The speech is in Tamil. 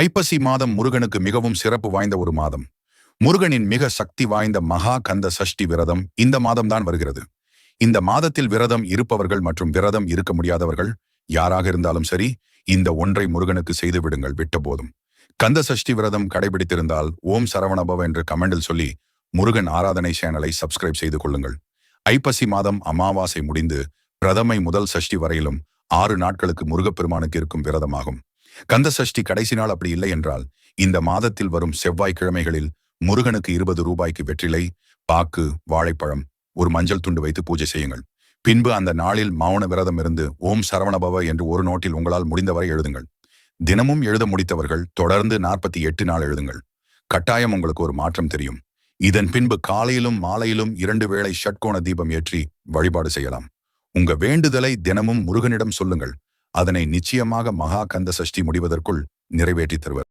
ஐப்பசி மாதம் முருகனுக்கு மிகவும் சிறப்பு வாய்ந்த ஒரு மாதம். முருகனின் மிக சக்தி வாய்ந்த மகா கந்த சஷ்டி விரதம் இந்த மாதம்தான் வருகிறது. இந்த மாதத்தில் விரதம் இருப்பவர்கள் மற்றும் விரதம் இருக்க முடியாதவர்கள் யாராக இருந்தாலும் சரி இந்த ஒன்றை முருகனுக்கு செய்து விடுங்கள் விட்ட போதும். கந்த சஷ்டி விரதம் கடைபிடித்திருந்தால் ஓம் சரவணபவ என்று கமெண்டில் சொல்லி முருகன் ஆராதனை சேனலை சப்ஸ்கிரைப் செய்து கொள்ளுங்கள். ஐப்பசி மாதம் அமாவாசை முடிந்து பிரதமை முதல் சஷ்டி வரையிலும் ஆறு நாட்களுக்கு முருகப்பெருமானுக்கு இருக்கும் விரதமாகும். கந்த சஷ்டி கடைசி நாள் அப்படி இல்லை என்றால் இந்த மாதத்தில் வரும் செவ்வாய்க்கிழமைகளில் முருகனுக்கு இருபது ரூபாய்க்கு வெற்றிலை பாக்கு வாழைப்பழம் ஒரு மஞ்சள் துண்டு வைத்து பூஜை செய்யுங்கள். பின்பு அந்த நாளில் மௌன விரதம் இருந்து ஓம் சரவணபவ என்று ஒரு நோட்டில் உங்களால் முடிந்தவரை எழுதுங்கள். தினமும் எழுத முடித்தவர்கள் தொடர்ந்து நாற்பத்தி எட்டு நாள் எழுதுங்கள். கட்டாயம் உங்களுக்கு ஒரு மாற்றம் தெரியும். இதன் பின்பு காலையிலும் மாலையிலும் இரண்டு வேளை ஷட்கோண தீபம் ஏற்றி வழிபாடு செய்யலாம். உங்க வேண்டுதலை தினமும் முருகனிடம் சொல்லுங்கள். அதனை நிச்சயமாக மகா கந்த சஷ்டி முடிவதற்குள் நிறைவேற்றித் தருவர்.